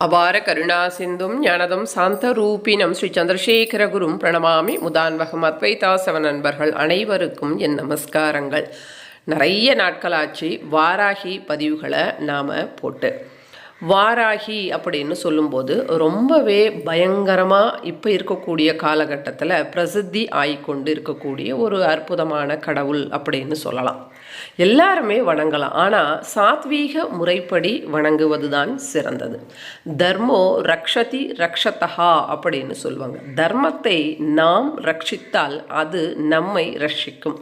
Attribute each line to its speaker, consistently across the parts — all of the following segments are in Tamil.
Speaker 1: அபார கருணா சிந்தும் ஞானதம் சாந்த ரூபினம் ஸ்ரீ சந்திரசேகரகுரும் பிரணமாமி முதான்வகம் அத்வைதாசவ நண்பர்கள் அனைவருக்கும் என் நமஸ்காரங்கள். நிறைய நாட்களாச்சு வாராகி பதிவுகளை நாம் போட்டு. வாராகி அப்படின்னு சொல்லும்போது ரொம்பவே பயங்கரமாக இப்போ இருக்கக்கூடிய காலகட்டத்தில் பிரசித்தி ஆகிக்கொண்டு இருக்கக்கூடிய ஒரு அற்புதமான கடவுள் அப்படின்னு சொல்லலாம். எல்லாருமே வணங்கலாம். ஆனால் சாத்வீக முறைப்படி வணங்குவது தான் சிறந்தது. தர்மோ ரக்ஷதி ரக்ஷதஹா அப்படின்னு சொல்லுவாங்க. தர்மத்தை நாம் ரட்சித்தால் அது நம்மை ரட்சிக்கும்.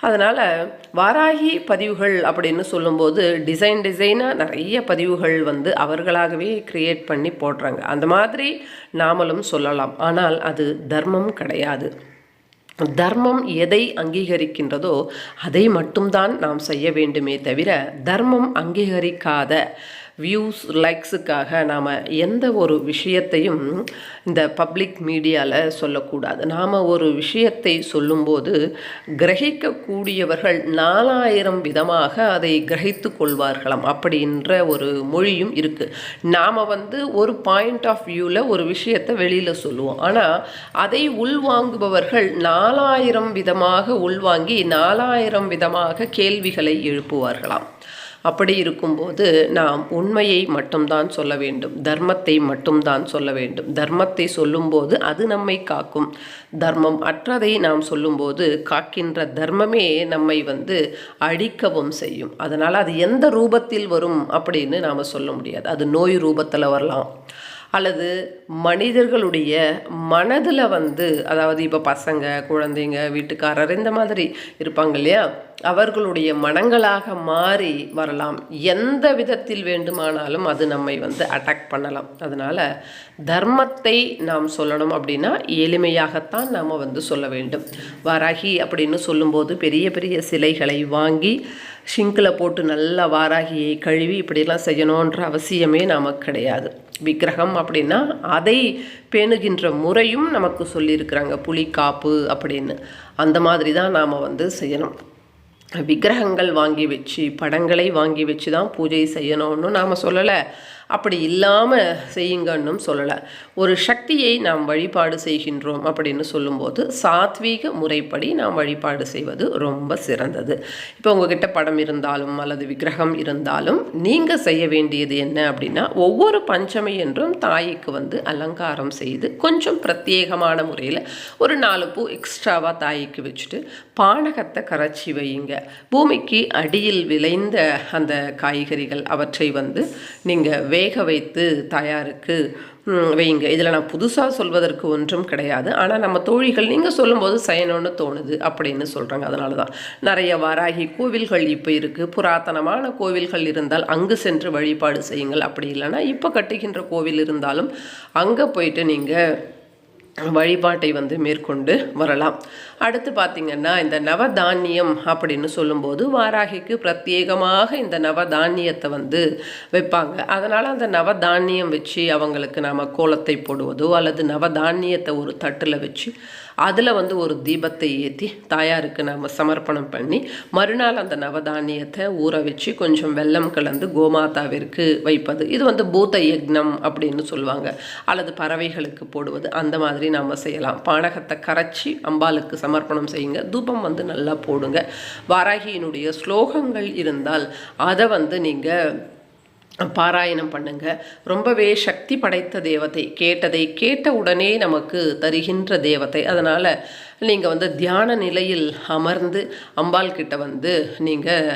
Speaker 1: அதனால் வாராகி பதிவுகள் அப்படின்னு சொல்லும்போது டிசைன் டிசைனாக நிறைய பதிவுகள் வந்து அவர்களாகவே க்ரியேட் பண்ணி போடுறாங்க. அந்த மாதிரி நாமளும் சொல்லலாம். ஆனால் அது தர்மம் கிடையாது. தர்மம் எதை அங்கீகரிக்கின்றதோ அதை மட்டும்தான் நாம் செய்ய வேண்டுமே தவிர தர்மம் அங்கீகரிக்காத வியூஸ் லைக்ஸுக்காக நாம் எந்த ஒரு விஷயத்தையும் இந்த பப்ளிக் மீடியாவில் சொல்லக்கூடாது. நாம் ஒரு விஷயத்தை சொல்லும்போது கிரகிக்கக்கூடியவர்கள் நாலாயிரம் விதமாக அதை கிரகித்து கொள்வார்களாம் அப்படின்ற ஒரு மொழியும் இருக்குது நாம் வந்து ஒரு பாயிண்ட் ஆஃப் வியூவில் ஒரு விஷயத்தை வெளியில் சொல்லுவோம். ஆனால் அதை உள்வாங்குபவர்கள் நாலாயிரம் விதமாக உள்வாங்கி நாலாயிரம் விதமாக கேள்விகளை எழுப்புவார்களாம். அப்படி இருக்கும்போது நாம் உண்மையை மட்டும்தான் சொல்ல வேண்டும். தர்மத்தை மட்டும்தான் சொல்ல வேண்டும். தர்மத்தை சொல்லும்போது அது நம்மை காக்கும். தர்மம் அற்றதை நாம் சொல்லும்போது காக்கின்ற தர்மமே நம்மை வந்து அழிக்கவும் செய்யும். அதனால் அது எந்த ரூபத்தில் வரும் அப்படின்னு நாம் சொல்ல முடியாது. அது நோய் ரூபத்தில் வரலாம். அல்லது மனிதர்களுடைய மனதில் வந்து அதாவது இப்போ பசங்க குழந்தைங்க வீட்டுக்காரர் இந்த மாதிரி இருப்பாங்க இல்லையா? அவர்களுடைய மனங்களாக மாறி வரலாம். எந்த விதத்தில் வேண்டுமானாலும் அது நம்மை வந்து அட்டாக் பண்ணலாம். அதனால் தர்மத்தை நாம் சொல்லணும் அப்படின்னா எளிமையாகத்தான் நாம் வந்து சொல்ல வேண்டும். வராகி அப்படின்னு சொல்லும்போது பெரிய பெரிய சிலைகளை வாங்கி ஷிங்கில் போட்டு நல்லா வாராகியை கழுவி இப்படிலாம் செய்யணுன்ற அவசியமே நமக்கு கிடையாது. விக்கிரகம் அப்படின்னா அதை பேணுகின்ற முறையும் நமக்கு சொல்லியிருக்கிறாங்க. புலிக்காப்பு அப்படின்னு. அந்த மாதிரி தான் நாம் வந்து செய்யணும். விக்கிரகங்கள் வாங்கி வச்சு படங்களை வாங்கி வச்சு தான் பூஜை செய்யணும்னு நாம் சொல்லலை. அப்படி இல்லாமல் செய்யுங்கன்னும் சொல்லலை. ஒரு சக்தியை நாம் வழிபாடு செய்கின்றோம் அப்படின்னு சொல்லும்போது சாத்வீக முறைப்படி நாம் வழிபாடு செய்வது ரொம்ப சிறந்தது. இப்போ உங்ககிட்ட படம் இருந்தாலும் அல்லது விக்கிரகம் இருந்தாலும் நீங்கள் செய்ய வேண்டியது என்ன அப்படின்னா ஒவ்வொரு பஞ்சமி என்றும் தாய்க்கு வந்து அலங்காரம் செய்து கொஞ்சம் பிரத்யேகமான முறையில் ஒரு நாலு பூ எக்ஸ்ட்ராவாக தாய்க்கு வச்சுட்டு பானகத்தை கரைச்சி வையுங்க. பூமிக்கு அடியில் விளைந்த அந்த காய்கறிகள் அவற்றை வந்து நீங்கள் வேக வைத்து தாயாருக்கு வைங்க. இதில் நான் புதுசாக சொல்வதற்கு ஒன்றும் கிடையாது. ஆனால் நம்ம தோழிகள் நீங்கள் சொல்லும்போது செய்யணும்னு தோணுது அப்படின்னு சொல்கிறாங்க அதனால தான் நிறைய வாராகி கோவில்கள் இப்போ இருக்குது புராதனமான கோவில்கள் இருந்தால் அங்கு சென்று வழிபாடு செய்யுங்கள். அப்படி இல்லைன்னா இப்போ கட்டுகின்ற கோவில் இருந்தாலும் அங்கே போயிட்டு நீங்கள் வழிபாட்டை வந்து மேற்கொண்டு வரலாம். அடுத்து பார்த்திங்கன்னா இந்த நவதானியம் அப்படின்னு சொல்லும்போது வாராகிக்கு பிரத்யேகமாக இந்த நவதானியத்தை வந்து வைப்பாங்க. அதனால் அந்த நவதானியம் வச்சு அவங்களுக்கு நாம் கோலத்தை போடுவதோ அல்லது நவதானியத்தை ஒரு தட்டில் வச்சு அதில் வந்து ஒரு தீபத்தை ஏற்றி தாயாருக்கு நாம் சமர்ப்பணம் பண்ணி மறுநாள் அந்த நவதானியத்தை ஊற வச்சு கொஞ்சம் வெல்லம் கலந்து கோமாதாவிற்கு வைப்பது. இது வந்து பூத்த யக்னம் அப்படின்னு சொல்லுவாங்க. அல்லது பறவைகளுக்கு போடுவது. அந்த மாதிரி நாம் செய்யலாம். பானகத்தை கரைச்சி அம்பாளுக்கு சமர்ப்பணம் செய்யுங்க. தூபம் வந்து நல்லா போடுங்க. வாராகியினுடைய ஸ்லோகங்கள் இருந்தால் அதை வந்து நீங்கள் பாராயணம் பண்ணுங்க. ரொம்பவே சக்தி படைத்த தேவதை கேட்டதை கேட்ட உடனே நமக்கு தருகின்ற தேவதை. அதனால் நீங்கள் வந்து தியான நிலையில் அமர்ந்து அம்பாள் கிட்ட வந்து நீங்கள்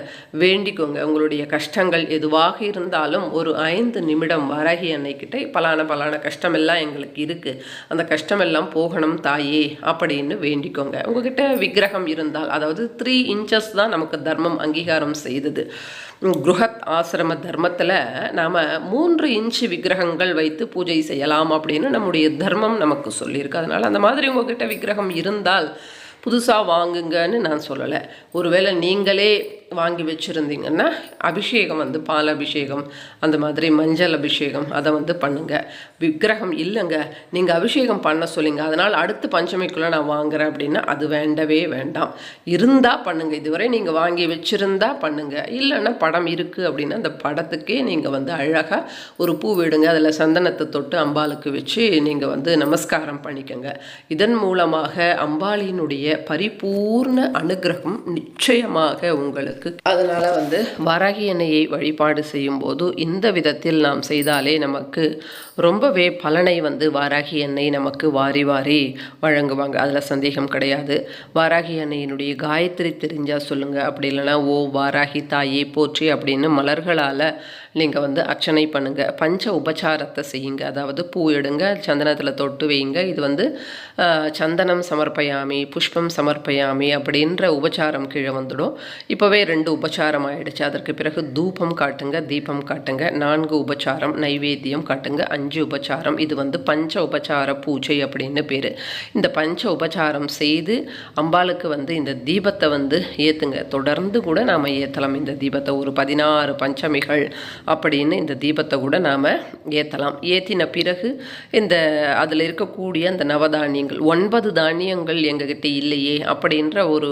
Speaker 1: வேண்டிக்கோங்க. உங்களுடைய கஷ்டங்கள் எதுவாக இருந்தாலும் ஒரு ஐந்து நிமிடம் வரகி அன்னைக்கிட்ட பலான பலான கஷ்டமெல்லாம் எங்களுக்கு இருக்குது அந்த கஷ்டமெல்லாம் போகணும் தாயே அப்படின்னு வேண்டிக்கோங்க. உங்ககிட்ட விக்கிரகம் இருந்தால் அதாவது த்ரீ இன்ச்சஸ் தான் நமக்கு தர்மம் அங்கீகாரம் செய்தது. குருஹத் ஆசிரம தர்மத்தில் நாம் மூன்று இன்ச்சு விக்கிரகங்கள் வைத்து பூஜை செய்யலாம் அப்படின்னு நம்முடைய தர்மம் நமக்கு சொல்லியிருக்கு. அதனால் அந்த மாதிரி உங்ககிட்ட விக்கிரகம் இருந்தால் புதுசாக வாங்குங்கன்னு நான் சொல்லலை. ஒருவேளை நீங்களே வாங்கி வச்சுருந்தீங்கன்னா அபிஷேகம் வந்து பால் அபிஷேகம் அந்த மாதிரி மஞ்சள் அபிஷேகம் அதை வந்து பண்ணுங்க. விக்கிரகம் இல்லைங்க. நீங்கள் அபிஷேகம் பண்ண சொல்லிங்க. அதனால் அடுத்து பஞ்சமிக்குள்ளே நான் வாங்குறேன் அப்படின்னா அது வேண்டவே வேண்டாம். இருந்தால் பண்ணுங்கள் இதுவரை நீங்கள் வாங்கி வச்சுருந்தா பண்ணுங்கள் இல்லைன்னா படம் இருக்குது அப்படின்னா அந்த படத்துக்கே நீங்கள் வந்து அழகாக ஒரு பூ விடுங்க. அதில் சந்தனத்தை தொட்டு அம்பாளுக்கு வச்சு நீங்கள் வந்து நமஸ்காரம் பண்ணிக்கோங்க. இதன் மூலமாக அம்பாளியினுடைய பரிபூர்ண அனுகிரகம் நிச்சயமாக உங்களுக்கு அதனால் வந்து வராகி எண்ணெயை வழிபாடு செய்யும் போது இந்த விதத்தில் நாம் செய்தாலே நமக்கு ரொம்பவே பலனை வந்து வாராகி எண்ணெய் நமக்கு வாரி வாரி வழங்குவாங்க. அதில் சந்தேகம் கிடையாது. வாராகி எண்ணெயினுடைய காயத்ரி தெரிஞ்சால் சொல்லுங்கள் அப்படி இல்லைன்னா ஓ வாராகி தாயே போற்றி அப்படின்னு மலர்களால் நீங்கள் வந்து அர்ச்சனை பண்ணுங்கள் பஞ்ச உபச்சாரத்தை செய்யுங்க. அதாவது பூ எடுங்க சந்தனத்தில் தொட்டு வைங்க. இது வந்து சந்தனம் சமர்ப்பயாமி புஷ்பம் சமர்ப்பயாமி அப்படின்ற உபச்சாரம் கீழே வந்துடும். இப்போவே ரெண்டு உபச்சாரம் ஆயிடுச்சு. அதற்கு பிறகு தூபம் காட்டுங்க தீபம் காட்டுங்க நான்கு உபச்சாரம் நைவேத்தியம் காட்டுங்க அஞ்சு உபச்சாரம். இது வந்து பஞ்ச உபச்சார பூஜை அப்படின்னு பேர். இந்த பஞ்ச உபச்சாரம் செய்து அம்பாளுக்கு வந்து இந்த தீபத்தை வந்து ஏற்றுங்க தொடர்ந்து கூட நாம் ஏற்றலாம் இந்த தீபத்தை ஒரு பதினாறு பஞ்சமிகள் அப்படின்னு இந்த தீபத்தை கூட நாம் ஏற்றலாம் ஏற்றின பிறகு இந்த அதில் இருக்கக்கூடிய அந்த நவதானியங்கள் ஒன்பது தானியங்கள் எங்ககிட்ட இல்லையே அப்படின்ற ஒரு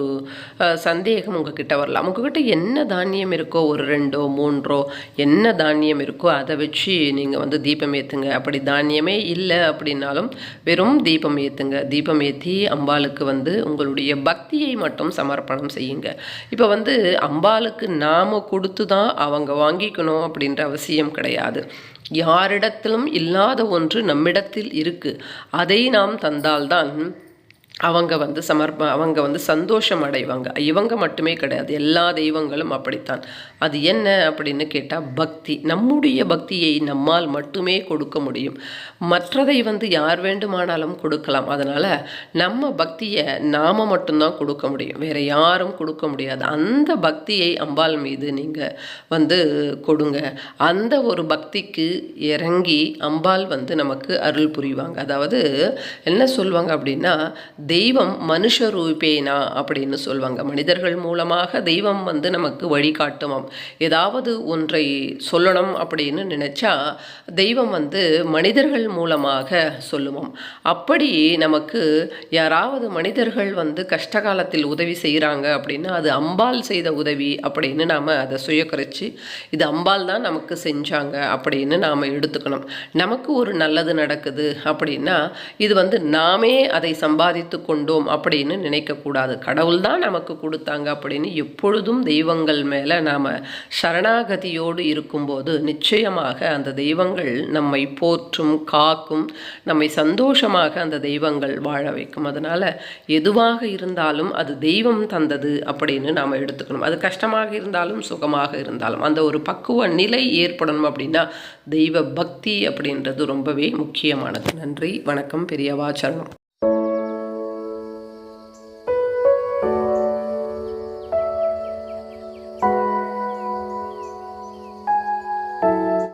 Speaker 1: சந்தேகம் உங்ககிட்ட வரலாம். உங்ககிட்ட என்ன தானியம் இருக்கோ ஒரு ரெண்டோ மூன்றோ என்ன தானியம் இருக்கோ அதை வச்சு நீங்கள் வந்து தீபம் ஏற்றுங்க அப்படி தானியமே இல்லை அப்படின்னாலும் வெறும் தீபம் ஏற்றுங்க தீபம் ஏற்றி அம்பாளுக்கு வந்து உங்களுடைய பக்தியை மட்டும் சமர்ப்பணம் செய்யுங்க. இப்போ வந்து அம்பாளுக்கு நாம் கொடுத்து தான் அவங்க வாங்கிக்கணும் அப்படின்னு அப்படின்ற அவசியம் கிடையாது. யாரிடத்திலும் இல்லாத ஒன்று நம்மிடத்தில் இருக்கு. அதை நாம் தந்தால்தான் அவங்க வந்து சமர்ப்ப அவங்க வந்து சந்தோஷம் அடைவாங்க. இவங்க மட்டுமே கிடையாது. எல்லா தெய்வங்களும் அப்படித்தான். அது என்ன அப்படின்னு கேட்டால் பக்தி. நம்முடைய பக்தியை நம்மால் மட்டுமே கொடுக்க முடியும். மற்றதை வந்து யார் வேண்டுமானாலும் கொடுக்கலாம். அதனால் நம்ம பக்தியை நாம் மட்டும்தான் கொடுக்க முடியும். வேறு யாரும் கொடுக்க முடியாது. அந்த பக்தியை அம்பாள் மீது நீங்கள் வந்து கொடுங்க. அந்த ஒரு பக்திக்கு இறங்கி அம்பாள் வந்து நமக்கு அருள் புரிவாங்க. அதாவது என்ன சொல்லுவாங்க அப்படின்னா தெய்வம் மனுஷ ரூபேனா அப்படின்னு சொல்லுவாங்க மனிதர்கள் மூலமாக தெய்வம் வந்து நமக்கு வழிகாட்டுமாம் ஏதாவது ஒன்றை சொல்லணும் அப்படின்னு நினச்சா தெய்வம் வந்து மனிதர்கள் மூலமாக சொல்லுவோம். அப்படி நமக்கு யாராவது மனிதர்கள் வந்து கஷ்ட காலத்தில் உதவி செய்கிறாங்க அப்படின்னா அது அம்பாள் செய்த உதவி அப்படின்னு நாம் அதை சுயக்கரிச்சு இது அம்பாள் தான் நமக்கு செஞ்சாங்க அப்படின்னு நாம் எடுத்துக்கணும். நமக்கு ஒரு நல்லது நடக்குது அப்படின்னா இது வந்து நாமே அதை சம்பாதித்து கொண்டோம் அப்படின்னு நினைக்கக்கூடாது. கடவுள் தான் நமக்கு கொடுத்தாங்க அப்படின்னு எப்பொழுதும் தெய்வங்கள் மேலே நாம் சரணாகதியோடு இருக்கும்போது நிச்சயமாக அந்த தெய்வங்கள் நம்மை போற்றும் காக்கும் நம்மை சந்தோஷமாக அந்த தெய்வங்கள் வாழ வைக்கும். அதனால் எதுவாக இருந்தாலும் அது தெய்வம் தந்தது அப்படின்னு நாம் எடுத்துக்கணும். அது கஷ்டமாக இருந்தாலும் சுகமாக இருந்தாலும். அந்த ஒரு பக்குவ நிலை ஏற்படணும் அப்படின்னா தெய்வ பக்தி அப்படின்றது ரொம்பவே முக்கியமானது. நன்றி வணக்கம் பெரியவாச்சரணம்